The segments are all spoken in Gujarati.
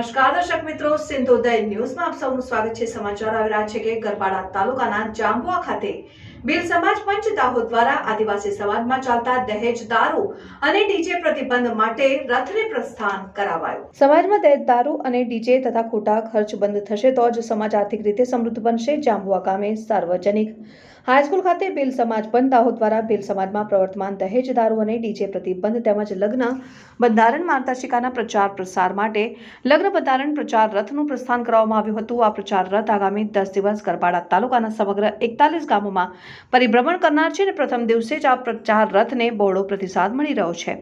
નમસ્કાર, દર્શક મિત્રો સિંધુદય ન્યૂઝમાં આપ સૌનું સ્વાગત છે. સમાચાર આવી રહ્યા છે કે ગરબાડા તાલુકાના જાંબુઆ ખાતે ભીલ સમાજ પંચ દાહોદ દ્વારા આદિવાસી સમાજમાં ચાલતા દહેજ દારૂ અને ડીજે પ્રતિબંધ માટે રથને પ્રસ્થાન કરાવાયું. સમાજમાં દહેજ દારૂ અને ડીજે તથા ખોટા ખર્ચ બંધ થશે તો જ સમાજ આર્થિક રીતે સમૃદ્ધ બનશે જાંબુઆ ગામે સાર્વજનિક. હાઈસ્કૂલ ખાતે ભીલ સમાજ પંચ દાહોદ દ્વારા ભીલ સમાજમાં પ્રવર્તમાન દહેજ દારૂ અને ડીજે પ્રતિબંધ તેમજ લગ્ન બંધારણ માર્ગદર્શિકાના પ્રચાર પ્રસાર માટે લગ્ન બંધારણ પ્રચાર રથનું પ્રસ્થાન કરવામાં આવ્યું હતું. આ પ્રચાર રથ આગામી દસ દિવસ ગરબાડા તાલુકાના સમગ્ર એકતાલીસ ગામોમાં પરિભ્રમણ કરનાર છે અને પ્રથમ દિવસે જ આ પ્રચાર રથને બહોળો પ્રતિસાદ મળી રહ્યો છે.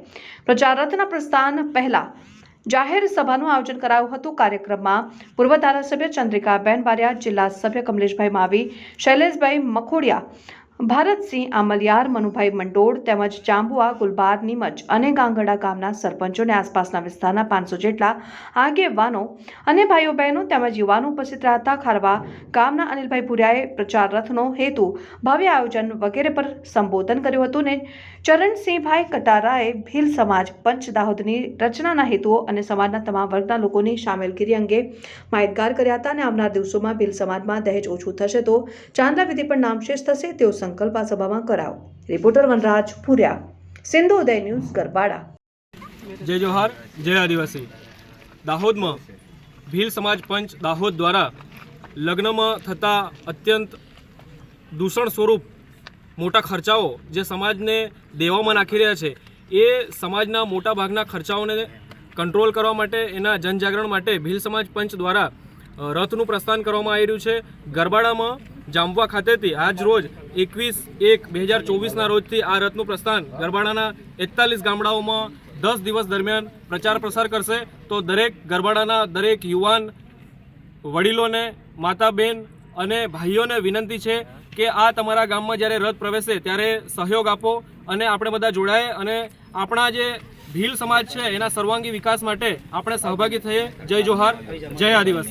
પ્રચાર રથના પ્રસ્થાન પહેલા જાહેર સભાનું આયોજન કરાયું હતું. કાર્યક્રમમાં પૂર્વ ધારાસભ્ય ચંદ્રિકાબેન બારિયા, જિલ્લા સભ્ય કમલેશભાઈ માવી, શૈલેષભાઈ મખોડિયા ભારતસિંહ આમલિયાર, મનુભાઈ મંડોળ તેમજ જાંબુઆ ગુલબાર નીમચ અને ગાંગડા ગામના સરપંચો અને આસપાસના વિસ્તારના પાંચસો જેટલા આગેવાનો અને ભાઈઓ બહેનો તેમજ યુવાનો ઉપસ્થિત રહેતા ખારવા ગામના અનિલભાઈ ભુરિયાએ પ્રચાર રથનો હેતુ ભવ્ય આયોજન વગેરે પર સંબોધન કર્યું હતું ને ચરણસિંહભાઈ કટારાએ ભીલ સમાજ પંચ દાહોદની રચનાના હેતુઓ અને સમાજના તમામ વર્ગના લોકોની સામેલગીરી અંગે માહિતગાર કર્યા હતા અને આવનાર દિવસોમાં ભીલ સમાજમાં દહેજ ઓછું થશે તો ચાંદલા વિધિ પણ નામશેષ થશે તેવો સંકલ્પ આ સભામાં કરાવો. Reporter Vanraj Purya Sindhu Uday news Garbada. જય જોહાર, જય આદિવાસી. દાહોદમાં ભીલ સમાજ પંચ દાહોદ દ્વારા લગ્નમાં થતા અત્યંત દૂષણ સ્વરૂપ મોટા ખર્ચાઓ જે સમાજને દેવામાં નાખી રહ્યા છે, એ સમાજના મોટા ભાગના ખર્ચાઓને કંટ્રોલ કરવા માટે, એના જનજાગરણ માટે ભીલ સમાજ પંચ દ્વારા રથનું પ્રસ્થાન કરવામાં આવી રહ્યું છે. ગરબાડામાં જાંબવા ખાતેથી આજ રોજ એકવીસ એક બે હજાર ચોવીસના રોજથી આ રથનું પ્રસ્થાન ગરબાડાના એકતાલીસ ગામડાઓમાં દસ દિવસ દરમિયાન પ્રચાર પ્રસાર કરશે. તો દરેક ગરબાડાના દરેક યુવાન, વડીલોને માતા બેન અને ભાઈઓને વિનંતી છે કે આ તમારા ગામમાં જ્યારે રથ પ્રવેશે ત્યારે સહયોગ આપો અને આપણે બધા જોડાય અને આપણા જે ભીલ સમાજ છે એના સર્વાંગી વિકાસ માટે આપણે સહભાગી થઈએ. જય જોહાર. જય આદિવાસી.